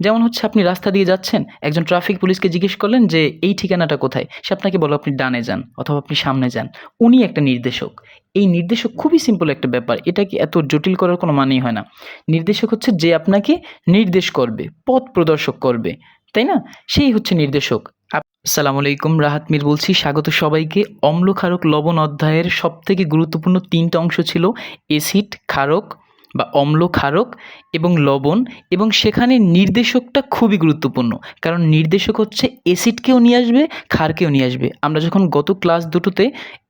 যেমন হচ্ছে আপনি রাস্তা দিয়ে যাচ্ছেন, একজন ট্রাফিক পুলিশকে জিজ্ঞেস করলেন যে, এই ঠিকানাটা কোথায়? সে আপনাকে বলো আপনি ডানে যান অথবা আপনি সামনে যান। উনি একটা নির্দেশক। এই নির্দেশক খুবই সিম্পল একটা ব্যাপার, এটাকে এত জটিল করার কোনো মানেই হয় না। নির্দেশক হচ্ছে যে আপনাকে নির্দেশ করবে, পথ প্রদর্শক করবে, তাই না? সেই হচ্ছে নির্দেশক। আসসালামু আলাইকুম, রাহাত মির বলছি। স্বাগত সবাইকে। অম্ল ক্ষারক লবণ অধ্যায়ের সবথেকে গুরুত্বপূর্ণ তিনটা অংশ ছিল এসিড ক্ষারক বা অম্ল ক্ষারক এবং লবণ এবং সেখানে নির্দেশকটা খুবই গুরুত্বপূর্ণ। কারণ নির্দেশক হচ্ছে অ্যাসিডকেও নিয়ে আসবে ক্ষারকেও নিয়ে আসবে। আমরা যখন গত ক্লাস দুটোতে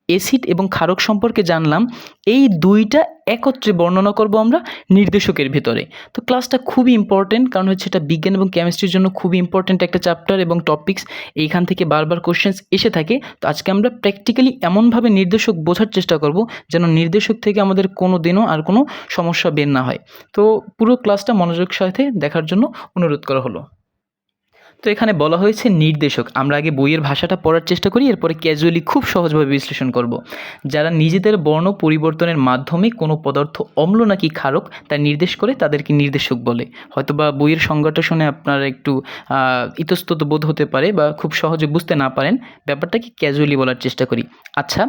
এসিড এবং ক্ষারক সম্পর্কে জানলাম, এই দুইটা একত্রে বর্ণনা করব আমরা নির্দেশকের ভিতরে। তো ক্লাসটা খুবই ইম্পর্টেন্ট কারণ হচ্ছে এটা বিজ্ঞান এবং কেমিস্ট্রির জন্য খুবই ইম্পর্টেন্ট একটা চ্যাপ্টার এবং টপিকস এইখান থেকে বারবার কোশ্চেন্স এসে থাকে। তো আজকে আমরা প্র্যাকটিক্যালি এমনভাবে নির্দেশক বোঝার চেষ্টা করব যেন নির্দেশক থেকে আমাদের কোনো দিনও আর কোনো সমস্যা বের না হয়। তো পুরো ক্লাসটা মনোযোগ সাথে দেখার জন্য অনুরোধ করা হলো। তো এখানে বলা হয়েছে নির্দেশক। আমরা আগে বইয়ের ভাষাটা পড়ার চেষ্টা করি, এরপরে ক্যাজুয়ালি খুব সহজভাবে বিশ্লেষণ করব। যারা নিজেদের বর্ণ পরিবর্তনের মাধ্যমে কোনো পদার্থ অম্ল নাকি ক্ষারক তা নির্দেশ করে তাদেরকে নির্দেশক বলে। হয়তো বা বইয়ের সংজ্ঞাটা শুনে আপনারা একটু ইতস্তত বোধ হতে পারে বা খুব সহজে বুঝতে না পারেন। ব্যাপারটাকে ক্যাজুয়ালি বলার চেষ্টা করি। আচ্ছা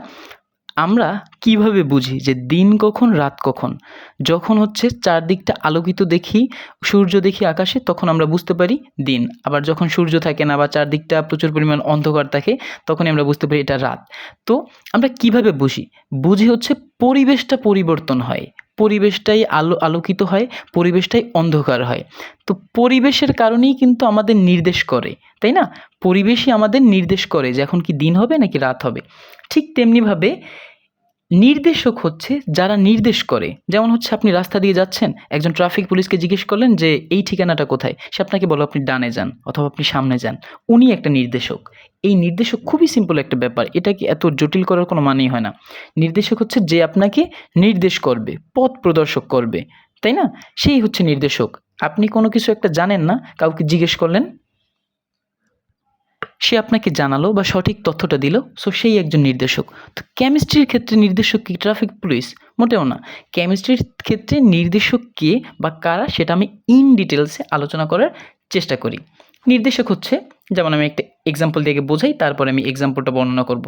আমরা কীভাবে বুঝি যে দিন কখন, রাত কখন? যখন হচ্ছে চারদিকটা আলোকিত দেখি, সূর্য দেখি আকাশে, তখন আমরা বুঝতে পারি দিন। আবার যখন সূর্য থাকে না বা চারদিকটা প্রচুর পরিমাণ অন্ধকার থাকে, তখনই আমরা বুঝতে পারি এটা রাত। তো আমরা কীভাবে বুঝি? বুঝি হচ্ছে পরিবেশটা পরিবর্তন হয়। পরিবেশটাই আলো, আলোকিত হয়, পরিবেশটাই অন্ধকার হয়। তো পরিবেশের কারণেই কিন্তু আমাদের নির্দেশ করে, তাই না? পরিবেশই আমাদের নির্দেশ করে যে এখন কি দিন হবে নাকি রাত হবে। ঠিক তেমনিভাবে নির্দেশক হচ্ছে যারা নির্দেশ করে। যেমন হচ্ছে আপনি রাস্তা দিয়ে যাচ্ছেন, একজন ট্রাফিক পুলিশকে জিজ্ঞেস করলেন যে, এই ঠিকানাটা কোথায়? সে আপনাকে বলো, আপনি ডানে যান অথবা আপনি সামনে যান। উনি একটা নির্দেশক। এই নির্দেশক খুবই সিম্পল একটা ব্যাপার। এটাকে এত জটিল করার কোনো মানেই হয় না। নির্দেশক হচ্ছে যে আপনাকে নির্দেশ করবে, পথ প্রদর্শক করবে। তাই না? সেই হচ্ছে নির্দেশক। আপনি কোনো কিছু একটা জানেন না, কাউকে জিজ্ঞেস করলেন সে আপনাকে জানালো বা সঠিক তথ্যটা দিল সো সেই একজন নির্দেশক। তো কেমিস্ট্রির ক্ষেত্রে নির্দেশক কি? ট্রাফিক পুলিশ মোটেও না। কেমিস্ট্রির ক্ষেত্রে নির্দেশক কে বা কারা, সেটা আমি ইন ডিটেলসে আলোচনা করার চেষ্টা করি। নির্দেশক হচ্ছে, যেমন আমি একটা এক্সাম্পল দিয়ে বোঝাই, তারপরে আমি এক্সাম্পলটা বর্ণনা করব।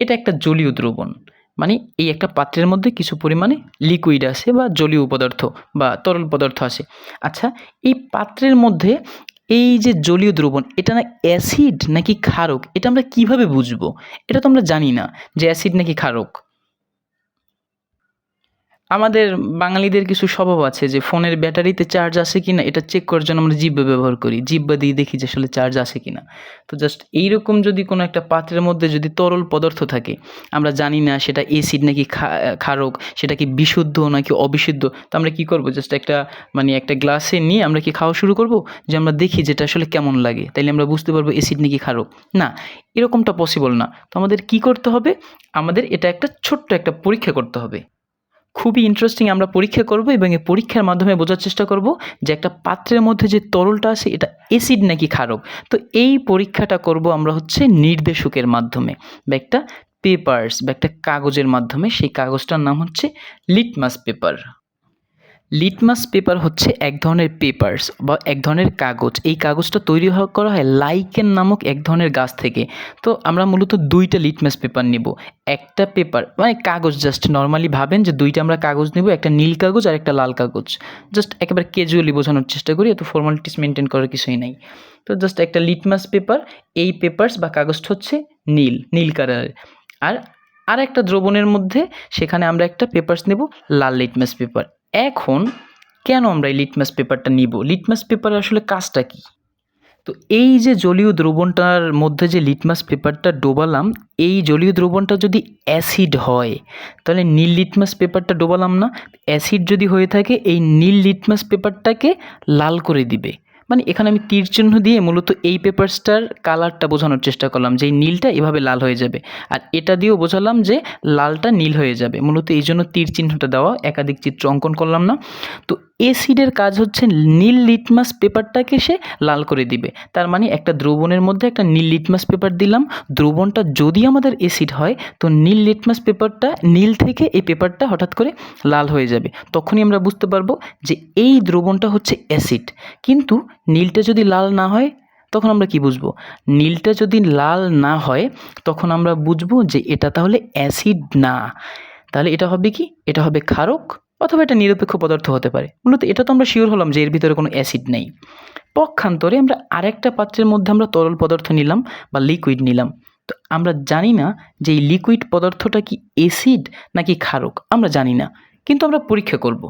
এটা একটা জলীয় দ্রবণ মানে এই একটা পাত্রের মধ্যে কিছু পরিমাণে লিকুইড আছে বা জলীয় পদার্থ বা তরল পদার্থ আছে। আচ্ছা এই পাত্রের মধ্যে এই যে জলীয় দ্রবণ, এটা না অ্যাসিড নাকি ক্ষারক? এটা আমরা কীভাবে বুঝব? এটা তো আমরা জানি না যে অ্যাসিড নাকি ক্ষারক। আমাদের বাঙালিদের কিছু স্বভাব আছে যে ফোনের ব্যাটারিতে চার্জ আছে কি না এটা চেক করার জন্য আমরা জিব্বা ব্যবহার করি। জিব্বা দিয়ে দেখি যে আসলে চার্জ আছে কি না তো জাস্ট এইরকম যদি কোনো একটা পাত্রের মধ্যে যদি তরল পদার্থ থাকে, আমরা জানি না সেটা এসিড নাকি ক্ষারক, সেটা কি বিশুদ্ধ নাকি অবিশুদ্ধ, তো আমরা কী করব? জাস্ট একটা মানে একটা গ্লাসে নিয়ে আমরা কি খাওয়া শুরু করব? যে আমরা দেখি যেটা আসলে কেমন লাগে। তাইলে আমরা বুঝতে পারব এসিড নাকি ক্ষারক। না, এরকমটা পসিবল না। তো আমাদের কি করতে হবে? আমাদের এটা একটা ছোট্ট একটা পরীক্ষা করতে হবে। খুবই ইন্টারেস্টিং আমরা পরীক্ষা করব এবং এই পরীক্ষার মাধ্যমে বোঝার চেষ্টা করব যে একটা পাত্রের মধ্যে যে তরলটা আছে, এটা অ্যাসিড নাকি ক্ষারক। তো এই পরীক্ষাটা করব আমরা হচ্ছে নির্দেশকের মাধ্যমে বা একটা পেপার্স বা একটা কাগজের মাধ্যমে। সেই কাগজটার নাম হচ্ছে লিটমাস পেপার লিটমাস পেপার হচ্ছে এক ধরনের পেপার্স বা এক ধরনের কাগজ। এই কাগজটা তৈরি করা হয় লাইকেন নামক এক ধরনের গাছ থেকে। তো আমরা মূলত দুইটা লিটমাস পেপার নিব। একটা পেপার মানে কাগজ জাস্ট নর্মালি ভাবেন যে দুইটা আমরা কাগজ নেব, একটা নীল কাগজ আর একটা লাল কাগজ। জাস্ট একেবারে ক্যাজুয়ালি বোঝানোর চেষ্টা করি, এত ফর্মালিটিস মেনটেন করার কিছুই নাই। তো জাস্ট একটা লিটমাস পেপার এই পেপার্স বা কাগজটা হচ্ছে নীল নীল কালারের আর আর একটা দ্রবণের মধ্যে সেখানে আমরা একটা পেপার্স নেব, লাল লিটমাস পেপার এখন কেন আমরা এই লিটমাস পেপারটা নিব? লিটমাস পেপার আসলে কাজটা কি? তো এই যে জলীয় দ্রবণটার মধ্যে যে লিটমাস পেপারটা ডোবালাম, এই জলীয় দ্রবণটা যদি অ্যাসিড হয়, তাহলে নীল লিটমাস পেপারটা ডোবালাম না। অ্যাসিড যদি হয়ে থাকে, এই নীল লিটমাস পেপারটাকে লাল করে দিবে। মানে এখানে আমি তীর চিহ্ন দিয়ে মূলত এই পেপারসটার কালারটা বোঝানোর চেষ্টা করলাম যে নীলটা এভাবে লাল হয়ে যাবে। আর এটা দিয়েও বোঝালাম যে লালটা নীল হয়ে যাবে। মূলত এই জন্য তীর চিহ্নটা দেওয়া, একাধিক চিত্র অঙ্কন করলাম না। তো এসিডের কাজ হচ্ছে নীল লিটমাস পেপারটাকে সে লাল করে দিবে। তার মানে একটা দ্রবণের মধ্যে একটা নীল লিটমাস পেপার দিলাম। দ্রবণটা যদি আমাদের এসিড হয়, তো নীল লিটমাস পেপারটা নীল থেকে এই পেপারটা হঠাৎ করে লাল হয়ে যাবে। তখনই আমরা বুঝতে পারব যে এই দ্রবণটা হচ্ছে অ্যাসিড। কিন্তু নীলটা যদি লাল না হয়, তখন আমরা কি বুঝব? নীলটা যদি লাল না হয়, তখন আমরা বুঝব যে এটা তাহলে অ্যাসিড না। তাহলে এটা হবে কি? এটা হবে ক্ষারক অথবা এটা নিরপেক্ষ পদার্থ হতে পারে। মূলত এটা তো আমরা শিওর হলাম যে এর ভিতরে কোনো অ্যাসিড নেই। পক্ষান্তরে আমরা আরেকটা পাত্রের মধ্যে আমরা তরল পদার্থ নিলাম বা লিকুইড নিলাম। তো আমরা জানি না যে এই লিকুইড পদার্থটা কি অ্যাসিড নাকি ক্ষারক, আমরা জানি না। কিন্তু আমরা পরীক্ষা করব।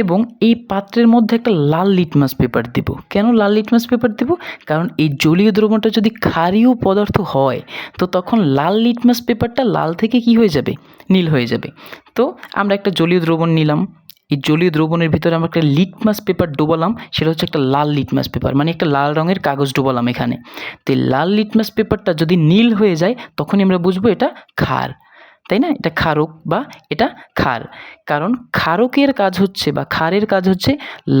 এবং এই পাত্রের মধ্যে একটা লাল লিটমাস পেপার দেব। কেন লাল লিটমাস পেপার দেব? কারণ এই জলীয় দ্রবণটা যদি ক্ষারীয় পদার্থ হয়, তো তখন লাল লিটমাস পেপারটা লাল থেকে কি হয়ে যাবে? নীল হয়ে যাবে। তো আমরা একটা জলীয় দ্রবণ নিলাম। এই জলীয় দ্রবণের ভিতরে আমরা একটা লিটমাস পেপার ডোবালাম। সেটা হচ্ছে একটা লাল লিটমাস পেপার মানে একটা লাল রঙের কাগজ ডোবালাম এখানে। তো এই লাল লিটমাস পেপারটা যদি নীল হয়ে যায়, তখনই আমরা বুঝব এটা ক্ষার। তাই না? এটা ক্ষারক বা এটা ক্ষার কারণ ক্ষারকের কাজ হচ্ছে বা ক্ষারের কাজ হচ্ছে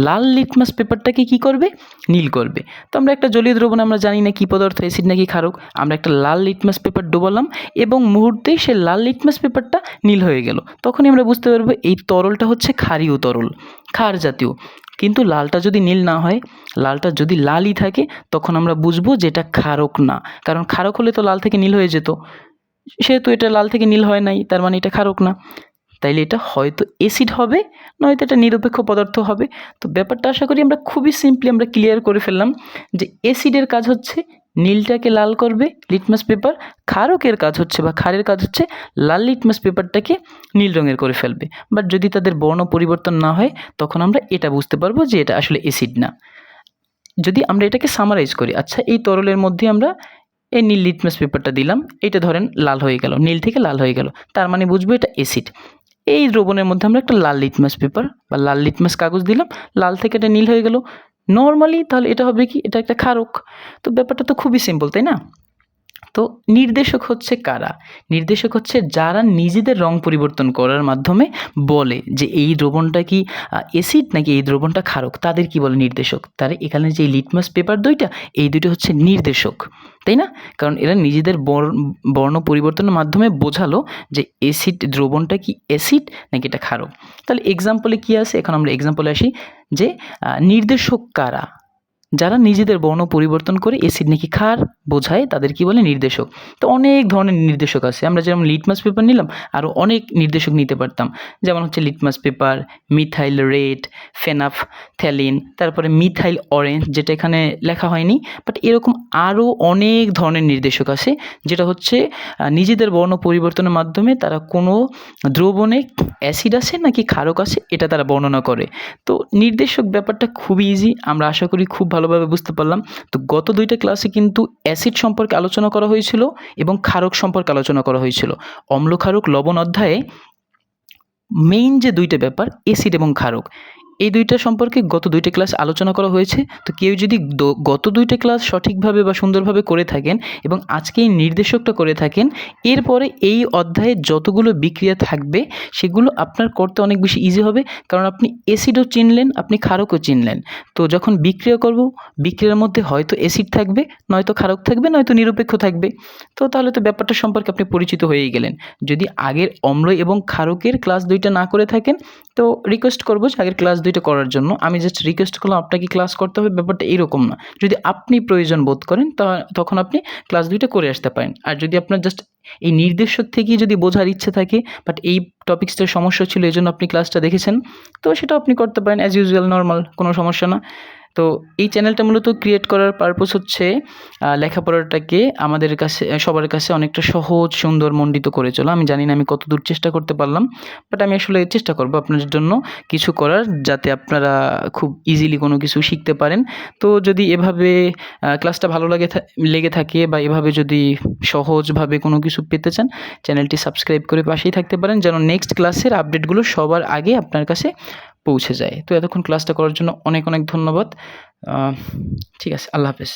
লাল লিটমাস পেপারটাকে কি করবে? নীল করবে। তো আমরা একটা জলীয় দ্রবণ আমরা জানি না কী পদার্থ, অ্যাসিড নাকি ক্ষারক আমরা একটা লাল লিটমাস পেপার ডোবালাম এবং মুহূর্তেই সে লাল লিটমাস পেপারটা নীল হয়ে গেল। তখনই আমরা বুঝতে পারব এই তরলটা হচ্ছে ক্ষারীয় তরল, ক্ষার জাতীয়। কিন্তু লালটা যদি নীল না হয়, লালটা যদি লালই থাকে, তখন আমরা বুঝব যে এটা ক্ষারক না। কারণ ক্ষারক হলে তো লাল থেকে নীল হয়ে যেত। সেহেতু এটা লাল থেকে নীল হয় নাই, তার মানে এটা ক্ষারক না। তাইলে এটা হয়তো অ্যাসিড হবে, নয়তো এটা নিরপেক্ষ পদার্থ হবে। তো ব্যাপারটা আশা করি আমরা খুবই সিম্পলি আমরা ক্লিয়ার করে ফেললাম যে অ্যাসিডের কাজ হচ্ছে নীলটাকে লাল করবে লিটমাস পেপার ক্ষারকের কাজ হচ্ছে বা ক্ষারের কাজ হচ্ছে লাল লিটমাস পেপারটাকে নীল রঙের করে ফেলবে। বাট যদি তাদের বর্ণ পরিবর্তন না হয়, তখন আমরা এটা বুঝতে পারব যে এটা আসলে অ্যাসিড না। যদি আমরা এটাকে সামারাইজ করি আচ্ছা এই তরলের মধ্যে আমরা এই নীল লিটমাস পেপারটা দিলাম এটা ধরেন লাল হয়ে গেল, নীল থেকে লাল হয়ে গেল, তার মানে বুঝব এটা অ্যাসিড এই দ্রবণের মধ্যে আমরা একটা লাল লিটমাস পেপার বা লাল লিটমাস কাগজ দিলাম, লাল থেকে এটা নীল হয়ে গেল। নর্মালি তাহলে এটা হবে কি? এটা একটা খারক তো ব্যাপারটা তো খুবই সিম্পল তাই না? তো নির্দেশক হচ্ছে কারা? নির্দেশক হচ্ছে যারা নিজেদের রং পরিবর্তন করার মাধ্যমে বলে যে এই দ্রবণটা কি অ্যাসিড নাকি এই দ্রবণটা ক্ষারক? তাদের কি বলে নির্দেশক? তার এখানে যে লিটমাস পেপার দুইটা, এই দুটো হচ্ছে নির্দেশক। তাই না? কারণ এরা নিজেদের বর্ণ পরিবর্তনের মাধ্যমে বোঝালো যে অ্যাসিড দ্রবণটা কি অ্যাসিড নাকি এটা ক্ষারক? তাহলে এক্সাম্পলে কী আছে? এখন আমরা এক্সাম্পলে আসি যে নির্দেশক কারা? যারা নিজেদের বর্ণ পরিবর্তন করে এসিড নাকি ক্ষার? বোঝায়, তাদের কি বলে? নির্দেশক। তো অনেক ধরনের নির্দেশক আছে। আমরা যেমন লিটমাস পেপার নিলাম আরও অনেক নির্দেশক নিতে পারতাম। যেমন হচ্ছে litmus paper methyl red phenolphthalein তারপরে মিথাইল অরেঞ্জ যেটা এখানে লেখা হয়নি। বাট এরকম আরও অনেক ধরনের নির্দেশক আছে, যেটা হচ্ছে নিজেদের বর্ণ পরিবর্তনের মাধ্যমে তারা কোনো দ্রবণে অ্যাসিড আছে নাকি ক্ষারক আছে, এটা তারা বর্ণনা করে। তো নির্দেশক ব্যাপারটা খুবই ইজি আমরা আশা করি খুব ভালোভাবে বুঝতে পারলাম। তো গত দুইটা ক্লাসে কিন্তু অ্যাসিড সম্পর্কে আলোচনা করা হয়েছিল এবং ক্ষারক সম্পর্কে আলোচনা করা হয়েছিল। অম্ল ক্ষারক লবণ অধ্যায়ে মেইন যে দুইটা ব্যাপার অ্যাসিড এবং ক্ষারক। এই দুইটা সম্পর্কে গত দুইটা ক্লাস আলোচনা করা হয়েছে। তো কেউ যদি গত দুইটা ক্লাস সঠিকভাবে বা সুন্দরভাবে করে থাকেন এবং আজকে এই নির্দেশকটা করে থাকেন, এরপরে এই অধ্যায়ে যতগুলো বিক্রিয়া থাকবে, সেগুলো আপনার করতে অনেক বেশি ইজি হবে। কারণ আপনি অ্যাসিডও চিনলেন, আপনি ক্ষারকও চিনলেন। তো যখন বিক্রিয়া করব, বিক্রিয়ার মধ্যে হয়তো অ্যাসিড থাকবে, নয়তো ক্ষারক থাকবে, নয়তো নিরপেক্ষ থাকবে। তো তাহলে তো ব্যাপারটা সম্পর্কে আপনি পরিচিত হয়েই গেলেন। যদি আগের অম্ল এবং ক্ষারকের ক্লাস দুইটা না করে থাকেন, তো রিকোয়েস্ট করব যে আগের ক্লাস দুইটা করার জন্য, আমি জাস্ট রিকোয়েস্ট করলাম, আপনাকে ক্লাস করতে হবে, ব্যাপারটা এরকম না। যদি আপনি প্রয়োজন বোধ করেন তখন আপনি ক্লাস দুইটা করে আসতে পারেন। আর যদি আপনার জাস্ট এই নির্দেশক থেকেই যদি বোঝার ইচ্ছে থাকে বাট এই টপিক্সটার সমস্যা ছিল এই জন্য আপনি ক্লাসটা দেখেছেন, তো সেটা আপনি করতে পারেন অ্যাজ ইউজুয়াল নর্মাল কোনো সমস্যা না। তো এই চ্যানেলটা মূলত ক্রিয়েট করার পারপোজ হচ্ছে লেখাপড়াটাকে আমাদের কাছে সবার কাছে অনেকটা সহজ, সুন্দর, মণ্ডিত করে চলো। আমি জানি না আমি কত দূর চেষ্টা করতে পারলাম বাট আমি আসলে চেষ্টা করব আপনাদের জন্য কিছু করার যাতে আপনারা খুব ইজিলি কোনো কিছু শিখতে পারেন। তো যদি এভাবে ক্লাসটা ভালো লাগে লেগে থাকে বা এভাবে যদি সহজভাবে কোনো কিছু পেতে চান চ্যানেলটি সাবস্ক্রাইব করে পাশেই থাকতে পারেন। যেন নেক্সট ক্লাসের আপডেটগুলো সবার আগে আপনার কাছে পৌঁছে যায়। তো এতক্ষণ ক্লাসটা করার জন্য অনেক অনেক ধন্যবাদ। ঠিক আছে আল্লাহ হাফেজ।